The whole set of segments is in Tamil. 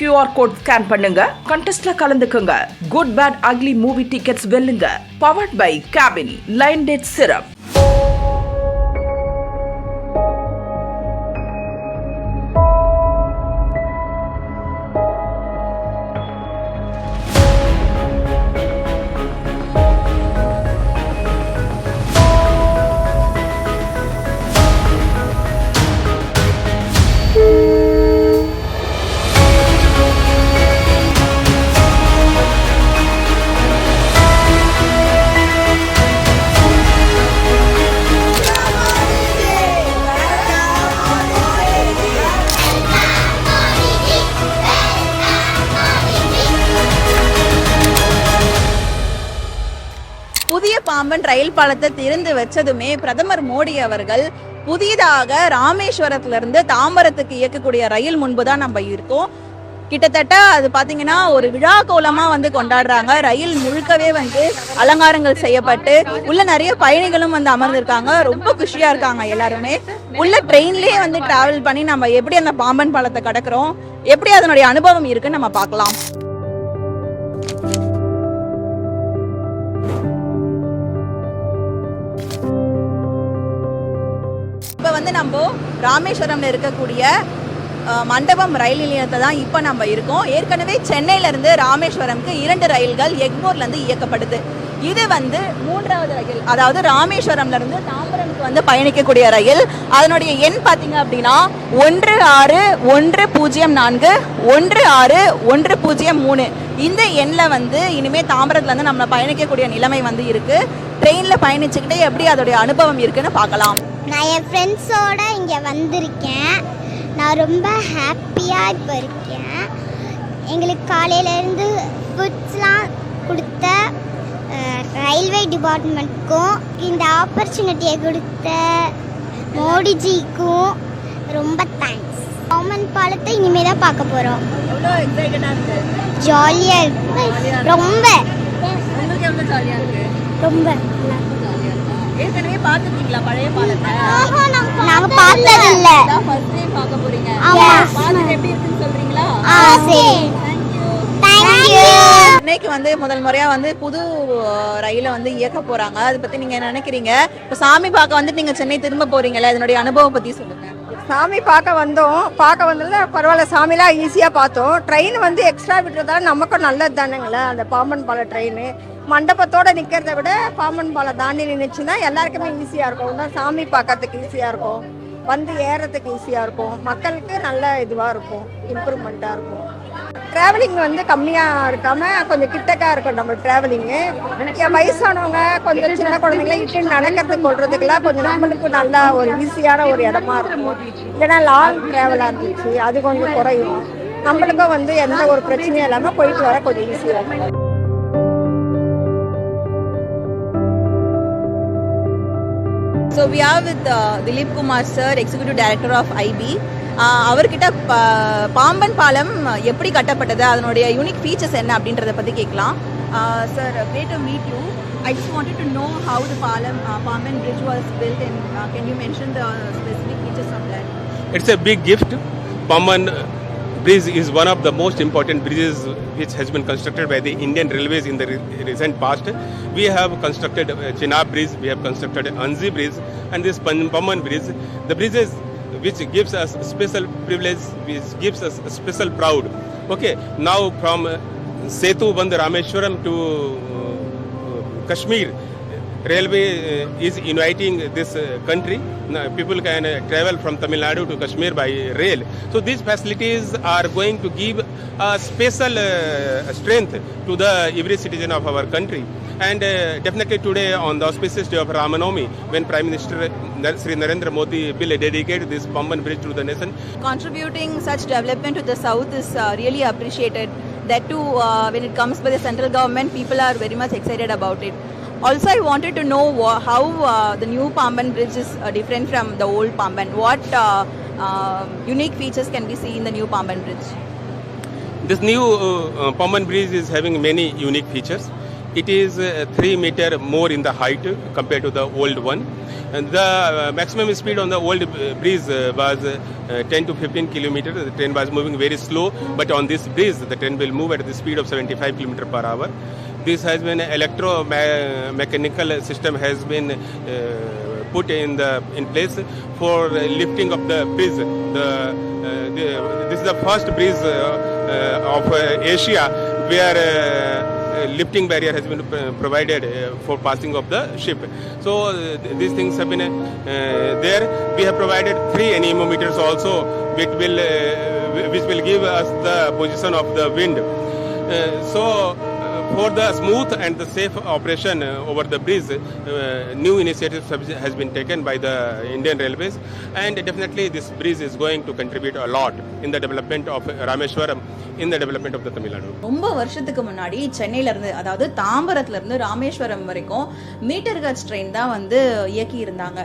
கியூஆர் கோட் ஸ்கேன் பண்ணுங்க. கண்டெஸ்ட்ல கலந்துக்குங்க. Good bad ugly movie tickets வெல்லுங்க. Powered by cabin line date syrup Pamban rail பாலத்தை திறந்து வச்சதுமே பிரதமர் மோடி அவர்கள் புதிதாக ராமேஸ்வரத்துல இருந்து தாம்பரத்துக்கு இயக்கக்கூடிய ரயில் முன்பு தான் நம்ம இருக்கோம். கிட்டத்தட்ட அது பாத்தீங்கன்னா ஒரு விழா கோலமா வந்து கொண்டாடுறாங்க. ரயில் முழுக்கவே வந்து அலங்காரங்கள் செய்யப்பட்டு உள்ள நிறைய பயணிகளும் வந்து அமர்ந்திருக்காங்க. ரொம்ப குஷியா இருக்காங்க எல்லாருமே. உள்ள ட்ரெயின்லயே வந்து டிராவல் பண்ணி நம்ம எப்படி அந்த பாம்பன் பாலத்தை கடக்குறோம்? எப்படி அதனுடைய அனுபவம் இருக்குன்னு நம்ம பார்க்கலாம். இப்போ வந்து நம்ம ராமேஸ்வரம்ல இருக்கக்கூடிய மண்டபம் ரயில் நிலையத்தை தான் இப்போ நம்ம இருக்கோம். ஏற்கனவே சென்னையில இருந்து ராமேஸ்வரம்க்கு இரண்டு ரயில்கள் எக்மோர்ல இருந்து இயக்கப்படுது. இது வந்து மூன்றாவது ரயில் அதாவது ராமேஸ்வரம்ல இருந்து தாம்பரம்க்கு வந்து பயணிக்கக்கூடிய ரயில். அதனுடைய எண் பார்த்தீங்க அப்படின்னா ஒன்று ஆறு ஒன்று பூஜ்ஜியம் நான்கு ஒன்று ஆறு ஒன்று பூஜ்ஜியம் மூணு. இந்த எண்ணில் வந்து இனிமே தாம்பரத்துல இருந்து நம்ம பயணிக்கக்கூடிய நிலைமை வந்து இருக்கு. ட்ரெயினில் பயணிச்சுக்கிட்டே எப்படி அதோடைய அனுபவம் இருக்குன்னு பார்க்கலாம். நான் என் ஃப்ரெண்ட்ஸோட இங்கே வந்திருக்கேன். நான் ரொம்ப ஹாப்பியாக இப்போ இருக்கேன். எங்களுக்கு காலையிலேருந்து ஃபுட்ஸ்லாம் கொடுத்த ரயில்வே டிபார்ட்மெண்ட்க்கும் இந்த ஆப்பர்ச்சுனிட்டியை கொடுத்த மோடிஜிக்கும் ரொம்ப தேங்க்ஸ் காமன் பாலத்தை இனிமேல் தான் பார்க்க போகிறோம் ஜாலியாக இருக்கு? ரொம்ப. ரொம்ப. ஏற்கனவே பார்த்துருக்கீங்களா பழைய பாலத்தை நாங்கள் பார்த்ததில்ல இதான் ஃபர்ஸ்ட் டைம் பார்க்க போறீங்க. ஆமா. எப்படி இருக்குன்னு சொல்றீங்களா? ஆ சரி. தேங்க்யூ சென்னைக்கு வந்து முதல் முறையா வந்து புது ரயிலை வந்து இயக்க போறாங்க. அதை பத்தி நீங்க என்ன நினைக்கிறீங்க? இப்போ சாமி பார்க்க வந்து நீங்க சென்னை திரும்ப போறீங்கல்ல இதனுடைய அனுபவம் பத்தி சொல்லுங்க. சாமி பார்க்க வந்தோம். பார்க்க வந்ததுல பரவாயில்ல சாமிலாம் ஈஸியாக பார்த்தோம். ட்ரெயின் வந்து எக்ஸ்ட்ரா விட்டுறதால நமக்கும் நல்லது தானுங்களே அந்த பாம்பன் பாலம் ட்ரெயின் மண்டபத்தோடு நிற்கிறத விட பாம்பன் பாலம் தாண்டி நின்றுச்சுன்னா எல்லாருக்குமே ஈஸியாக இருக்கும். இன்னும் சாமி பார்க்கறதுக்கு ஈஸியாக இருக்கும். வந்து ஏறத்துக்கு ஈஸியாக இருக்கும். மக்களுக்கு நல்ல இதுவாக இருக்கும். இம்ப்ரூவ்மெண்ட்டாக இருக்கும். ட்ராவலிங் வந்து கம்மியாக இருக்காம கொஞ்சம் கிட்டக்கா இருக்கும் நம்ம ட்ராவலிங்கு வயசானவங்க கொஞ்சம் சின்ன குழந்தைங்கள இட்டு நடக்கிறது கொள்றதுக்கெல்லாம் கொஞ்சம் நம்மளுக்கு நல்லா ஒரு ஈஸியான ஒரு இடமா இருக்கும். ஏன்னா லாங் ட்ராவலாக இருந்துச்சு அது கொஞ்சம் குறையும். நம்மளுக்கும் வந்து எந்த ஒரு பிரச்சனையும் இல்லாமல் போயிட்டு வர கொஞ்சம் ஈஸியாக இருக்கும். So we with with Dileep Kumar sir Executive director of IP அவர்கிட்ட பா- பாம்பன் பாலம் எப்படி கட்டப்பட்டது அதனுடைய யூனிக் ஃபீச்சர்ஸ் என்ன அப்படின்றத பற்றி கேட்கலாம் sir great to meet you I just wanted to know how the Palam, uh, Pamban Bridge was built and uh, can you mention the specific features of that? It's a big gift. Paman Bridge is one of the most important bridges which has been constructed by the Indian Railways in the re- recent past. We have constructed uh, Chenab Bridge, we have constructed Anzi Bridge, and this Pan- Paman Bridge. The bridges which gives us special privilege, which gives us special proud. Okay, now from Setu Band Rameshwaram to uh, Kashmir, railway uh, is inviting this uh, country. People can uh, travel from Tamil Nadu to Kashmir by rail. So these facilities are going to give a special strength to the every citizen of our country. And definitely today on the auspicious day of Ramanomi, when Prime Minister Sri Narendra Modi will dedicate this Pamban Bridge to the nation, Contributing such development to the south is really appreciated. That too, when it comes by the central government, people are very much excited about it. Also, I wanted to know how uh, the new Pamban Bridge is uh, different from the old Pamban. What uh, uh, unique features can we see in the new Pamban Bridge? This new uh, Paman Bridge is having many unique features. It is uh, 3 meter more in the height compared to the old one. And the uh, maximum speed on the old bridge uh, was uh, 10 to 15 kilometers. The train was moving very slow, but on this bridge, the train will move at the speed of 75 kilometer per hour. This has been electro mechanical system has been uh, put in the in place for lifting of the bridge. The, uh, the this is the first bridge uh, uh, of Asia where lifting barrier has been provided for passing of the ship. So these things have been uh, there. We have provided three anemometers also, which will uh, which will give us the position of the wind. Uh, so for the smooth and the safe operation over the bridge, uh, new initiatives has been taken by the Indian Railways, and definitely this bridge is going to contribute a lot in the development of Rameshwaram, in the development of the Tamil Nadu. ரொம்ப வருஷத்துக்கு முன்னாடி சென்னையில இருந்து அதாவது தாம்பரத்துல இருந்து ராமேஸ்வரம் வரைக்கும் மீட்டர் கட்ஸ் ட்ரெயின் தான் வந்து இயக்கி இருந்தாங்க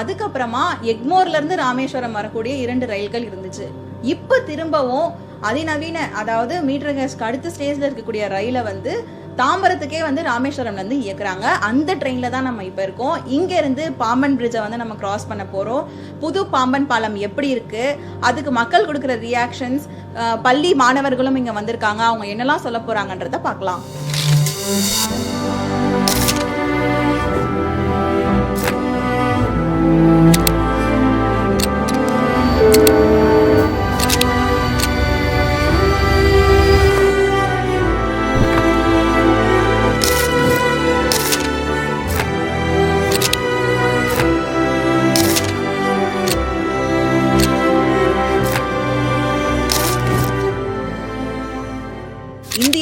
அதுக்கப்புறமா எக்மோர்ல இருந்து ராமேஸ்வரம் வரக்கூடிய இரண்டு ரயில்கள் இருந்துச்சு இப்ப திரும்பவும் அதிநவீன அதாவது மீட்டர் கேஸ்க்கு அடுத்த ஸ்டேஜில் இருக்கக்கூடிய ரயிலை வந்து தாம்பரத்துக்கே வந்து ராமேஸ்வரம்லேருந்து இயக்குறாங்க. அந்த ட்ரெயினில் தான் நம்ம இப்போ இருக்கோம். இங்கேருந்து பாம்பன் பிரிட்ஜை வந்து நம்ம கிராஸ் பண்ண போகிறோம் புது பாம்பன் பாலம் எப்படி இருக்குது அதுக்கு மக்கள் கொடுக்குற ரியாக்ஷன்ஸ் பள்ளி மாணவர்களும் இங்கே வந்திருக்காங்க. அவங்க என்னெல்லாம் சொல்ல போகிறாங்கன்றத பார்க்கலாம்.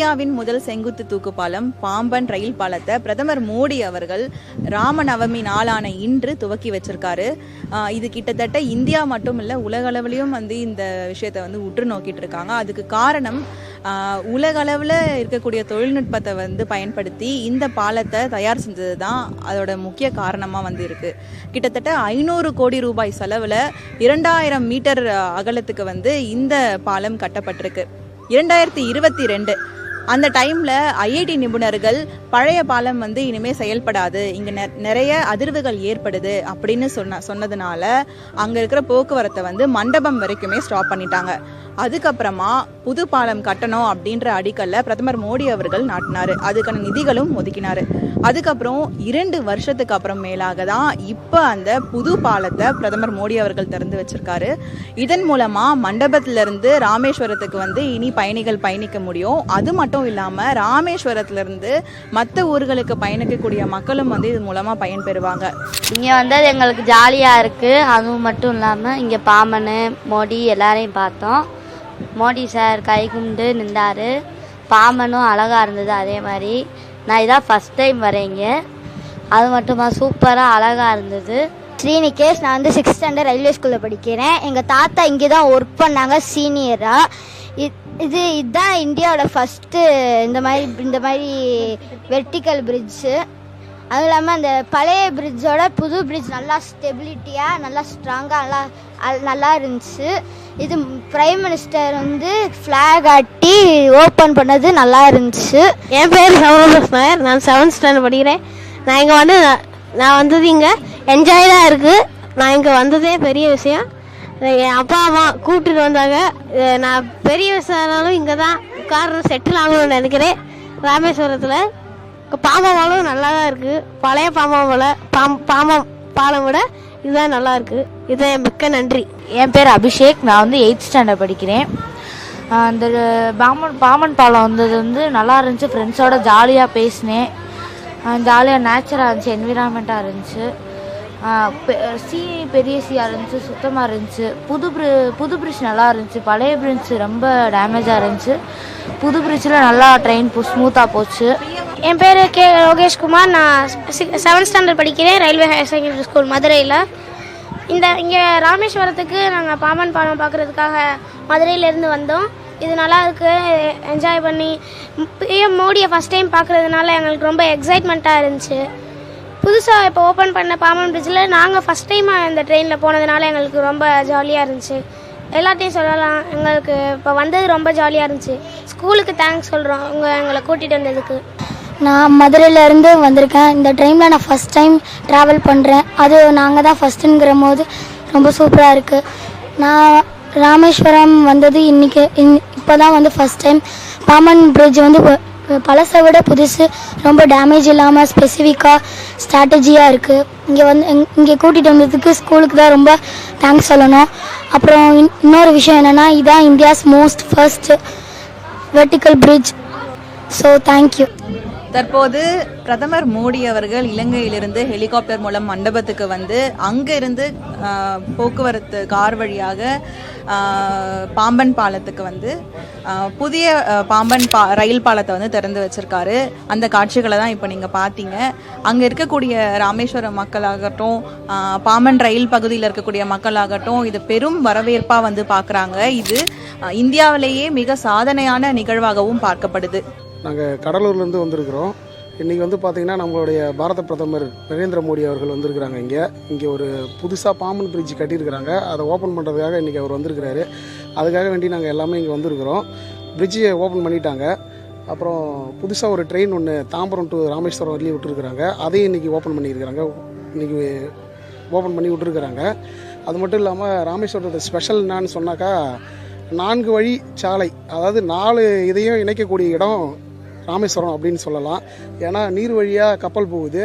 இந்தியாவின் முதல் செங்குத்து தூக்கு பாலம் பாம்பன் ரயில் பாலத்தை பிரதமர் மோடி அவர்கள் ராமநவமி நாளான இன்று துவக்கி வச்சிருக்காரு. இது கிட்டத்தட்ட இந்தியா மட்டும் இல்லை உலகளவிலையும் வந்து இந்த விஷயத்தை வந்து உற்று நோக்கிட்டு இருக்காங்க. அதுக்கு காரணம் உலகளவில் இருக்கக்கூடிய தொழில்நுட்பத்தை வந்து பயன்படுத்தி இந்த பாலத்தை தயார் செஞ்சது தான் அதோட முக்கிய காரணமாக வந்து இருக்கு. கிட்டத்தட்ட ஐநூறு கோடி ரூபாய் செலவில் இரண்டாயிரம் மீட்டர் அகலத்துக்கு வந்து இந்த பாலம் கட்டப்பட்டிருக்கு. இரண்டாயிரத்தி இருபத்தி ரெண்டு அந்த டைம்ல ஐஐடி நிபுணர்கள் பழைய பாலம் வந்து இனிமே செயல்படாது இங்க நெ- நிறைய அதிர்வுகள் ஏற்படுது அப்படின்னு சொன்ன சொன்னதுனால அங்க இருக்கிற போக்குவரத்தை வந்து மண்டபம் வரைக்குமே ஸ்டாப் பண்ணிட்டாங்க. அதுக்கப்புறமா புது பாலம் கட்டணும் அப்படின்ற அடிக்கல்ல பிரதமர் மோடி அவர்கள் நாட்டினாரு. அதுக்கான நிதிகளும் ஒதுக்கினாரு. அதுக்கப்புறம் இரண்டு வருஷத்துக்கு அப்புறம் மேலாக தான் இப்போ அந்த புது பாலத்தை பிரதமர் மோடி அவர்கள் திறந்து வச்சிருக்காரு. இதன் மூலமா மண்டபத்திலிருந்து ராமேஸ்வரத்துக்கு வந்து இனி பயணிகள் பயணிக்க முடியும். அது மட்டும் இல்லாமல் ராமேஸ்வரத்துலேருந்து மற்ற ஊர்களுக்கு பயணிக்கக்கூடிய மக்களும் வந்து இது மூலமா பயன்பெறுவாங்க. இங்கே வந்தது எங்களுக்கு ஜாலியாக இருக்குது அதுவும் மட்டும் இல்லாமல் இங்கே பாமன் மோடி எல்லாரையும் பார்த்தோம். மோடி சார் கை கும்பிட்டு நின்றாரு. பாமனும் அழகாக இருந்தது அதே மாதிரி. நான் இதான் ஃபஸ்ட் டைம் வரேங்க. அது மட்டுமா சூப்பராக அழகாக இருந்தது. ஸ்ரீனிகேஷ் நான் வந்து சிக்ஸ்த் ஸ்டாண்டர்ட் ரயில்வே ஸ்கூலில் படிக்கிறேன். எங்கள் தாத்தா இங்கே தான் ஒர்க் பண்ணாங்க சீனியராக இது இதுதான் இந்தியாவோட ஃபஸ்ட்டு இந்த மாதிரி இந்த மாதிரி வெர்டிக்கல் பிரிட்ஜு அதுவும் இல்லாமல் அந்த பழைய பிரிட்ஜோட புது பிரிட்ஜ் நல்லா ஸ்டெபிலிட்டியாக நல்லா ஸ்ட்ராங்காக நல்லா அல்- நல்லா இருந்துச்சு. இது பிரைம் மினிஸ்டர் வந்து ஃப்ளாக் ஆட்டி ஓப்பன் பண்ணது நல்லா இருந்துச்சு. என் பேர் சௌரப் நான் செவன்த் ஸ்டாண்டர்ட் படிக்கிறேன். நான் இங்கே வந்து நான் நான் வந்தது இங்கே என்ஜாய் தான் இருக்குது நான் இங்கே வந்ததே பெரிய விஷயம். என் அப்பா அம்மா கூப்பிட்டுட்டு வந்தாங்க. நான் பெரிய விஷயம்னாலும் இங்கே தான் உட்கார செட்டில் ஆகணும்னு நினைக்கிறேன். ராமேஸ்வரத்தில். பாம்பம் நல்லா தான் இருக்குது பழைய பாம்பம் போல பாம் பாம்பம் பாலம் விட இதுதான் நல்லா இருக்குது இதுதான் மிக்க நன்றி. என் பேர் அபிஷேக். நான் வந்து எயித் ஸ்டாண்டர்ட் படிக்கிறேன். அந்த பாமன் பாமன் பாலம் வந்தது வந்து நல்லா இருந்துச்சு. ஃப்ரெண்ட்ஸோட ஜாலியாக பேசினேன். ஜாலியாக நேச்சராக இருந்துச்சு. என்விரான்மெண்ட்டாக இருந்துச்சு. சி பெரிய சியாக இருந்துச்சு சுத்தமாக இருந்துச்சு. புது பிரி புது பிரிட்ஜ் நல்லா இருந்துச்சு. பழைய பிரிட்ஜ் ரொம்ப டேமேஜாக இருந்துச்சு. புது பிரிட்ஜில் நல்லா ட்ரெயின் ஸ்மூத்தாக போச்சு. என் பேர் கே லோகேஷ்குமார் நான் செவன்த் ஸ்டாண்டர்ட் படிக்கிறேன். ரயில்வே ஹையர் செகண்டரி ஸ்கூல் மதுரையில். இந்த இங்கே ராமேஸ்வரத்துக்கு நாங்கள் பாம்பன் பாலம் பார்க்குறதுக்காக மதுரையிலேருந்து வந்தோம். இது நல்லா இருக்கு. என்ஜாய் பண்ணி பிஎம் மோடியை ஃபஸ்ட் டைம் பார்க்குறதுனால எங்களுக்கு ரொம்ப எக்ஸைட்மெண்ட்டாக இருந்துச்சு. புதுசாக இப்போ ஓப்பன் பண்ண பாமன் பிரிட்ஜில் நாங்கள் ஃபஸ்ட் டைம் அந்த ட்ரெயினில் போனதுனால எங்களுக்கு ரொம்ப ஜாலியாக இருந்துச்சு. எல்லாத்தையும் சொல்லலாம் எங்களுக்கு இப்போ வந்தது ரொம்ப ஜாலியாக இருந்துச்சு. ஸ்கூலுக்கு தேங்க்ஸ் சொல்கிறோம் உங்கள் எங்களை கூட்டிகிட்டு வந்ததுக்கு. நான் மதுரையிலேருந்து வந்திருக்கேன். இந்த ட்ரெயினில் நான் ஃபஸ்ட் டைம் ட்ராவல் பண்ணுறேன் அது நாங்கள் தான் ஃபஸ்ட்டுங்கிற போது ரொம்ப சூப்பராக இருக்குது நான் ராமேஸ்வரம் வந்தது இன்றைக்கி இன் இப்போ தான் வந்து ஃபஸ்ட் டைம் பாமன் பிரிட்ஜ் வந்து பழசை விட புதுசு ரொம்ப டேமேஜ் இல்லாமல் ஸ்பெசிஃபிக்காக ஸ்ட்ராட்டஜியாக இருக்குது இங்கே வந்து இங்கே கூட்டிகிட்டு வந்ததுக்கு ஸ்கூலுக்கு தான் ரொம்ப தேங்க்ஸ் சொல்லணும். அப்புறம் இன்- இன்னொரு விஷயம் என்னென்னா இதுதான் India's most first vertical bridge so thank you தற்போது பிரதமர் மோடி அவர்கள் இலங்கையிலிருந்து ஹெலிகாப்டர் மூலம் மண்டபத்துக்கு வந்து அங்கிருந்து போக்குவரத்து கார் வழியாக பாம்பன் பாலத்துக்கு வந்து புதிய பாம்பன் பா ரயில் பாலத்தை வந்து திறந்து வச்சிருக்காரு. அந்த காட்சிகளை தான் இப்போ நீங்கள் பார்த்தீங்க. அங்கே இருக்கக்கூடிய ராமேஸ்வரம் மக்களாகட்டும் பாம்பன் ரயில் பகுதியில் இருக்கக்கூடிய மக்களாகட்டும் இது பெரும் வரவேற்பாக வந்து பார்க்குறாங்க இது இந்தியாவிலேயே மிக சாதனையான நிகழ்வாகவும் பார்க்கப்படுது. நாங்கள் கடலூர்லேருந்து வந்திருக்கிறோம். இன்றைக்கி வந்து பார்த்திங்கன்னா நம்மளுடைய பாரத பிரதமர் நரேந்திர மோடி அவர்கள் வந்திருக்கிறாங்க இங்கே. இங்கே ஒரு புதுசாக பாம்பன் பிரிட்ஜ் கட்டியிருக்கிறாங்க. அதை ஓப்பன் பண்ணுறதுக்காக இன்றைக்கி அவர் வந்திருக்கிறாரு. அதுக்காக வேண்டி நாங்கள் எல்லாமே இங்கே வந்திருக்கிறோம். பிரிட்ஜை ஓப்பன் பண்ணிட்டாங்க. அப்புறம் புதுசாக ஒரு ட்ரெயின் ஒன்று தாம்பரம் டு ராமேஸ்வரம் வரலையும் விட்டுருக்குறாங்க. அதையும் இன்றைக்கி ஓப்பன் பண்ணியிருக்கிறாங்க. இன்றைக்கி ஓப்பன் பண்ணி விட்டுருக்குறாங்க. அது மட்டும் இல்லாமல் ராமேஸ்வரத்தோட ஸ்பெஷல் என்னான்னு சொன்னாக்கா நான்கு வழி சாலை அதாவது நாலு இதையும் இணைக்கக்கூடிய இடம் ராமேஸ்வரம் அப்படின்னு சொல்லலாம். ஏன்னா நீர் வழியாக கப்பல் போகுது.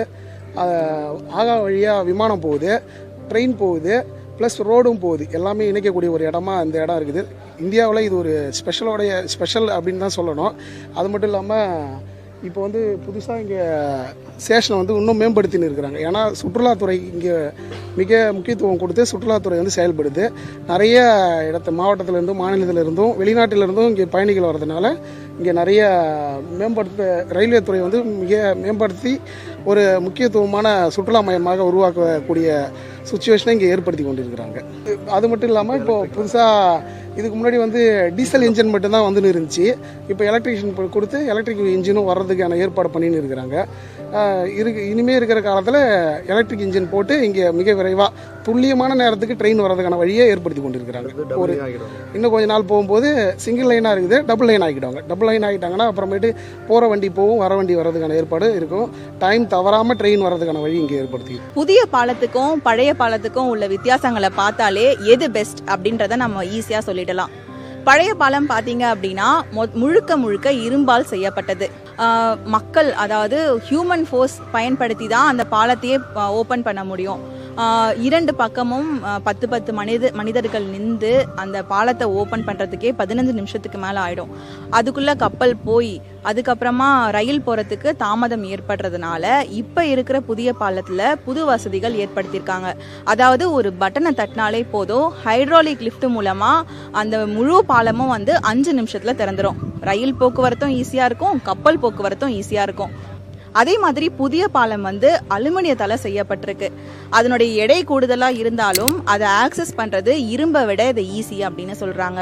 ஆகா வழியாக விமானம் போகுது. ட்ரெயின் போகுது. ப்ளஸ் ரோடும் போகுது. எல்லாமே இணைக்கக்கூடிய ஒரு இடமா இந்த இடம் இருக்குது. இந்தியாவில் இது ஒரு ஸ்பெஷலோடைய ஸ்பெஷல் அப்படின்னு தான் சொல்லணும். அது மட்டும் இல்லாமல் இப்போ வந்து புதுசாக இங்கே ஸ்டேஷனை வந்து இன்னும் மேம்படுத்தின்னு இருக்கிறாங்க. ஏன்னா சுற்றுலாத்துறை இங்கே மிக முக்கியத்துவம் கொடுத்து சுற்றுலாத்துறை வந்து செயல்படுது. நிறைய இடத்த மாவட்டத்திலேருந்தும் மாநிலத்திலிருந்தும் வெளிநாட்டிலிருந்தும் இங்கே பயணிகள் வர்றதுனால இங்கே நிறைய மேம்படுத்த ரயில்வே துறை வந்து மிக மேம்படுத்தி ஒரு முக்கியத்துவமான சுற்றுலா மையமாக உருவாக்கக்கூடிய சுச்சுவேஷனை இங்கே ஏற்படுத்தி கொண்டிருக்கிறாங்க. அது மட்டும் இல்லாமல் இப்போது புதுசாக இதுக்கு முன்னாடி வந்து டீசல் இன்ஜின் மட்டும்தான் வந்துன்னு இருந்துச்சு. இப்போ எலக்ட்ரிஷியன் கொடுத்து எலக்ட்ரிக் இன்ஜினும் வர்றதுக்கான ஏற்பாடு பண்ணின்னு இருக்கிறாங்க. இருக்கு இனிமேல் இருக்கிற காலத்தில் எலக்ட்ரிக் இன்ஜின் போட்டு இங்கே மிக விரைவாக துல்லியமான நேரத்துக்கு ட்ரெயின் வர்றதுக்கான வழியை ஏற்படுத்தி கொண்டிருக்கிறாங்க. ஒரு இன்னும் கொஞ்ச நாள் போகும்போது சிங்கிள் லைனாக இருக்குது டபுள் லைன் ஆகிடுவாங்க டபுள் லைன் ஆகிட்டாங்கன்னா அப்புறமேட்டு போகிற வண்டி போகும் வர வண்டி வர்றதுக்கான ஏற்பாடு இருக்கும். டைம் தவறாமல் ட்ரெயின் வர்றதுக்கான வழி இங்கே ஏற்படுத்தி. புதிய பாலத்துக்கும் பழைய பாலத்துக்கும் உள்ள வித்தியாசங்களை பார்த்தாலே எது பெஸ்ட் அப்படின்றத நம்ம ஈஸியாக சொல்லிடலாம். பழைய பாலம் பார்த்தீங்க அப்படின்னா முழுக்க முழுக்க இரும்பால் செய்யப்பட்டது. மக்கள் அதாவது ஹியூமன் ஃபோர்ஸ் பயன்படுத்தி தான் அந்த பாலத்தையே ஓப்பன் பண்ண முடியும். இரண்டு பக்கமும் பத்து பத்து மனித மனிதர்கள் நின்று அந்த பாலத்தை ஓப்பன் பண்ணுறதுக்கே பதினஞ்சு நிமிஷத்துக்கு மேலே ஆகிடும் அதுக்குள்ளே கப்பல் போய் அதுக்கப்புறமா ரயில் போகிறதுக்கு தாமதம் ஏற்படுறதுனால இப்போ இருக்கிற புதிய பாலத்தில் புது வசதிகள் ஏற்படுத்தியிருக்காங்க. அதாவது ஒரு பட்டனை தட்டினாலே போதும் ஹைட்ராலிக் லிஃப்ட் மூலமாக அந்த முழு பாலமும் வந்து அஞ்சு நிமிஷத்தில் திறந்துடும் ரயில் போக்குவரத்தும் ஈஸியாக இருக்கும் கப்பல் போக்குவரத்தும் ஈஸியாக இருக்கும். அதே மாதிரி புதிய பாலம் வந்து அலுமினியத்தால் செய்யப்பட்டிருக்கு. அதனுடைய எடை கூடுதலாக இருந்தாலும் அதை ஆக்சஸ் பண்ணுறது இரும்பை விட இது ஈஸி அப்படின்னு சொல்கிறாங்க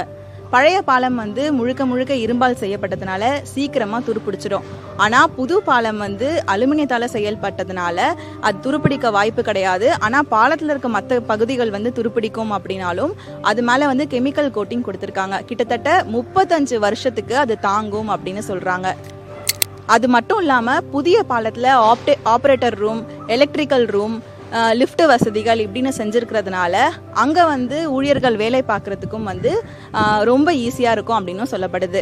பழைய பாலம் வந்து முழுக்க முழுக்க இரும்பால் செய்யப்பட்டதுனால சீக்கிரமாக துருப்பிடிச்சிடும். ஆனால் புது பாலம் வந்து அலுமினியத்தால் செயல்பட்டதுனால அது துருப்பிடிக்க வாய்ப்பு கிடையாது. ஆனால் பாலத்தில் இருக்க மற்ற பகுதிகள் வந்து துருப்பிடிக்கும் அப்படின்னாலும் அது மேலே வந்து கெமிக்கல் கோட்டிங் கொடுத்துருக்காங்க. கிட்டத்தட்ட முப்பத்தஞ்சு வருஷத்துக்கு அது தாங்கும் அப்படின்னு சொல்கிறாங்க அது மட்டும் இல்லாமல் புதிய பாலத்தில் ஆப்டே operator room electrical room lift வசதிகள் இப்படின்னு செஞ்சுருக்கிறதுனால அங்கே வந்து ஊழியர்கள் வேலை பார்க்குறதுக்கும் வந்து ஆஹ், ரொம்ப ஈஸியாக இருக்கும் அப்படின்னும் சொல்லப்படுது.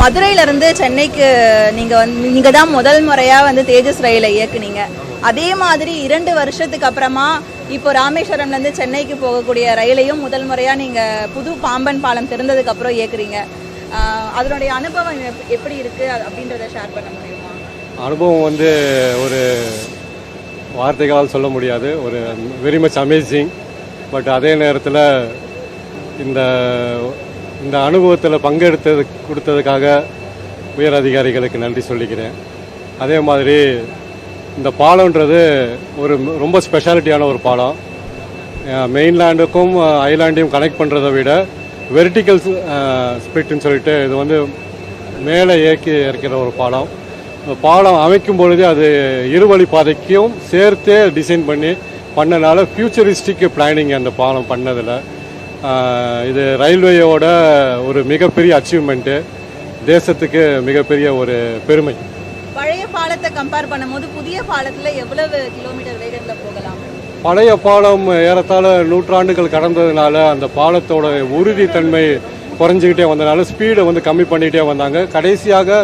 மதுரையிலேருந்து சென்னைக்கு நீங்கள் வந்து நீங்கள் தான் முதல் முறையாக வந்து தேஜஸ் ரயிலை இயக்குனீங்க. அதே மாதிரி இரண்டு வருஷத்துக்கு அப்புறமா இப்போ ராமேஸ்வரம்லேருந்து சென்னைக்கு போகக்கூடிய ரயிலையும் முதல் முறையாக நீங்கள் புது பாம்பன் பாலம் திறந்ததுக்கப்புறம் இயக்குறீங்க. அதனுடைய அனுபவம் எப்படி இருக்குது அப்படின்றத ஷேர் பண்ண முடியுமா? அனுபவம் வந்து ஒரு வார்த்தைகளால் சொல்ல முடியாது. ஒரு வெரி மச் அமேசிங் பட் அதே நேரத்தில் இந்த இந்த அனுபவத்தில் பங்கெடுத்தது கொடுத்ததுக்காக உயர் அதிகாரிகளுக்கு நன்றி சொல்லிக்கிறேன். அதே மாதிரி இந்த பாலம்ன்றது ஒரு ரொம்ப ஸ்பெஷாலிட்டியான ஒரு பாலம். மெயின்லேண்டுக்கும் ஐலாண்டையும் கனெக்ட் பண்ணுறதை விட வெர்டிக்கல் ஸ்பிரிட்னு uh, சொல்லிட்டு இது வந்து மேலே இயக்கி இருக்கிற ஒரு பாலம். பாலம் அமைக்கும் பொழுது அது இருவழி பாதைக்கும் சேர்த்தே டிசைன் பண்ணி பண்ணனால ஃபியூச்சரிஸ்டிக் பிளானிங் அந்த பாலம் பண்ணதில். இது ரயில்வேயோட ஒரு மிகப்பெரிய அச்சீவ்மெண்ட்டு தேசத்துக்கு மிகப்பெரிய ஒரு பெருமை. பழைய பாலத்தை கம்பேர் பண்ணும்போது புதிய பாலத்தில் எவ்வளவு கிலோமீட்டர் வேகத்துல பழைய பாலம் ஏறத்தாழ நூற்றாண்டுகள் கடந்ததுனால அந்த பாலத்தோட உறுதித்தன்மை குறைஞ்சிக்கிட்டே வந்தனால ஸ்பீடை வந்து கம்மி பண்ணிகிட்டே வந்தாங்க. கடைசியாக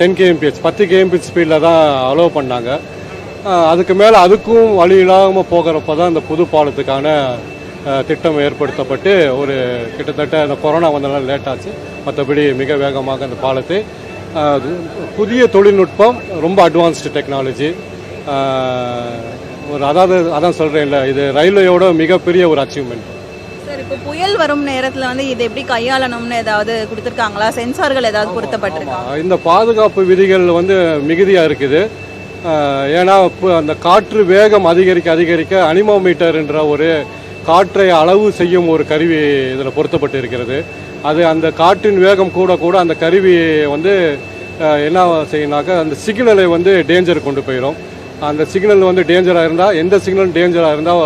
டென் கேஎம்பிஹெச் பத்து கேஎம்பிஹெச் ஸ்பீடில் தான் அலோவ் பண்ணாங்க. அதுக்கு மேலே அதுக்கும் வழி இல்லாமல் போகிறப்ப தான் இந்த புது பாலத்துக்கான திட்டம் ஏற்படுத்தப்பட்டு ஒரு கிட்டத்தட்ட அந்த கொரோனா வந்தனால லேட் ஆச்சு. மற்றபடி மிக வேகமாக அந்த பாலத்தை புதிய தொழில்நுட்பம் ரொம்ப அட்வான்ஸ்டு டெக்னாலஜி ஒரு அதாவது அதான் சொல்கிறேன்ல இது ரயில்வேயோட மிகப்பெரிய ஒரு அச்சீவ்மெண்ட் சார் இப்போ புயல் வரும் நேரத்துல வந்து இதை எப்படி கையாளணும்னு ஏதாவது கொடுத்துருக்காங்களா? சென்சார்கள் ஏதாவது பொருத்தப்பட்டிருக்கா? இந்த பாதுகாப்பு விதிகள் வந்து மிகுதியாக இருக்குது. ஏன்னா இப்போ அந்த காற்று வேகம் அதிகரிக்க அதிகரிக்க அனிமோமீட்டர்ன்ற ஒரு காற்றை அளவு செய்யும் ஒரு கருவி இதில் பொருத்தப்பட்டு இருக்கிறது. அது அந்த காற்றின் வேகம் கூட கூட அந்த கருவி வந்து என்ன செய்யணாக்க அந்த சிக்னலை வந்து டேஞ்சர் கொண்டு போயிடும் அந்த சிக்னல் வந்து டேஞ்சராக இருந்தால் எந்த சிக்னல் டேஞ்சராக இருந்தால்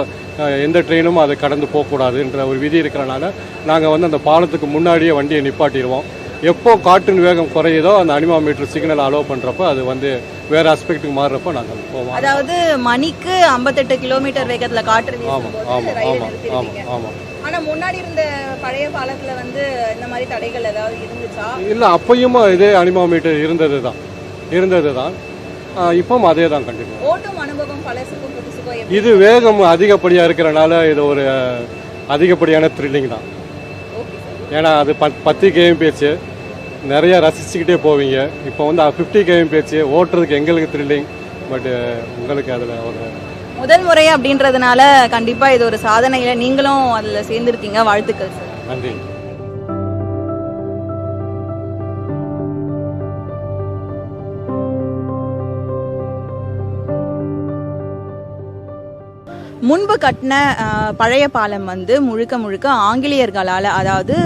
எந்த ட்ரெயினும் அதை கடந்து போகக்கூடாதுன்ற ஒரு விதி இருக்கிறனால நாங்கள் வந்து அந்த பாலத்துக்கு முன்னாடியே வண்டியை நிப்பாட்டிடுவோம். எப்போ காற்றின் வேகம் குறையுதோ அந்த அனிமாமீட்டர் சிக்னல் அலோவ் பண்ணுறப்போ அது வந்து வேறு ஆஸ்பெக்ட்டுக்கு மாறுறப்போ நாங்கள் போவோம். அதாவது மணிக்கு 58 கிலோமீட்டர் வேகத்துல காற்று ஆமாம் ஆமாம் ஆமாம் ஆமாம் ஆமாம் ஆனா முன்னாடி இருந்த பழைய பாலத்துல வந்து இந்த மாதிரி தடைகள் ஏதாவது இருந்துச்சா? இல்லை அப்பயும் இதே அனிமாமீட்டர் இருந்தது தான் இருந்தது தான் இப்போவும் அதே தான் கண்டிப்பாக ஓட்டும் இது வேகம் அதிகப்படியாக இருக்கிறனால இது ஒரு அதிகப்படியான த்ரில்லிங் தான். ஏன்னா அது பத் பத்து கேஎம்பிஹெச் நிறைய ரசிச்சுக்கிட்டே போவீங்க. இப்போ வந்து ஃபிஃப்டி கேஎம்பிஹெச் ஓட்டுறதுக்கு எங்களுக்கு த்ரில்லிங் பட் உங்களுக்கு அதில் ஒரு முதல் முறை அப்படின்றதுனால கண்டிப்பா இது ஒரு சாதனையில நீங்களும் அதுல சேர்ந்திருக்கீங்க. வாழ்த்துக்கள் சார். நன்றி. முன்பு கட்டின பழைய பாலம் வந்து முழுக்க முழுக்க ஆங்கிலேயர்களால் அதாவது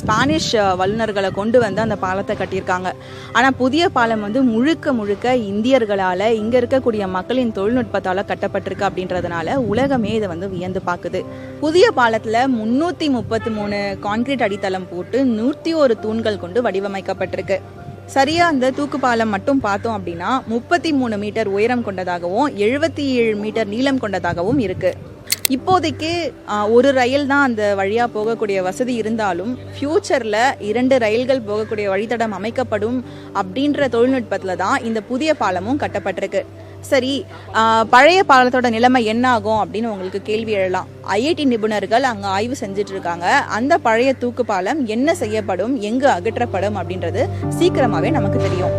ஸ்பானிஷ் வல்லுநர்களை கொண்டு வந்து அந்த பாலத்தை கட்டியிருக்காங்க. ஆனால் புதிய பாலம் வந்து முழுக்க முழுக்க இந்தியர்களால் இங்கே இருக்கக்கூடிய மக்களின் தொழில்நுட்பத்தால் கட்டப்பட்டிருக்கு அப்படின்றதுனால உலகமே இதை வந்து வியந்து பார்க்குது புதிய பாலத்தில் முன்னூற்றி முப்பத்தி மூணு கான்கிரீட் அடித்தளம் போட்டு நூற்றி ஒரு தூண்கள் கொண்டு வடிவமைக்கப்பட்டிருக்கு. சரியா அந்த தூக்கு பாலம் மட்டும் பார்த்தோம் அப்படின்னா முப்பத்தி மூணு மீட்டர் உயரம் கொண்டதாகவும் எழுபத்தி ஏழு மீட்டர் நீளம் கொண்டதாகவும் இருக்கு. இப்போதைக்கு ஒரு ரயில் தான் அந்த வழியாக போகக்கூடிய வசதி இருந்தாலும் ஃப்யூச்சரில் இரண்டு ரயில்கள் போகக்கூடிய வழித்தடம் அமைக்கப்படும் அப்படின்ற தொழில்நுட்பத்தில் தான் இந்த புதிய பாலமும் கட்டப்பட்டிருக்கு. சரி பழைய பாலத்தோட நிலைமை என்ன ஆகும் அப்படின்னு உங்களுக்கு கேள்வி எழலாம். ஐஐடி நிபுணர்கள் அங்கே ஆய்வு செஞ்சுட்டு இருக்காங்க அந்த பழைய தூக்கு பாலம் என்ன செய்யப்படும் எங்கு அகற்றப்படும் அப்படின்றது சீக்கிரமாகவே நமக்கு தெரியும்.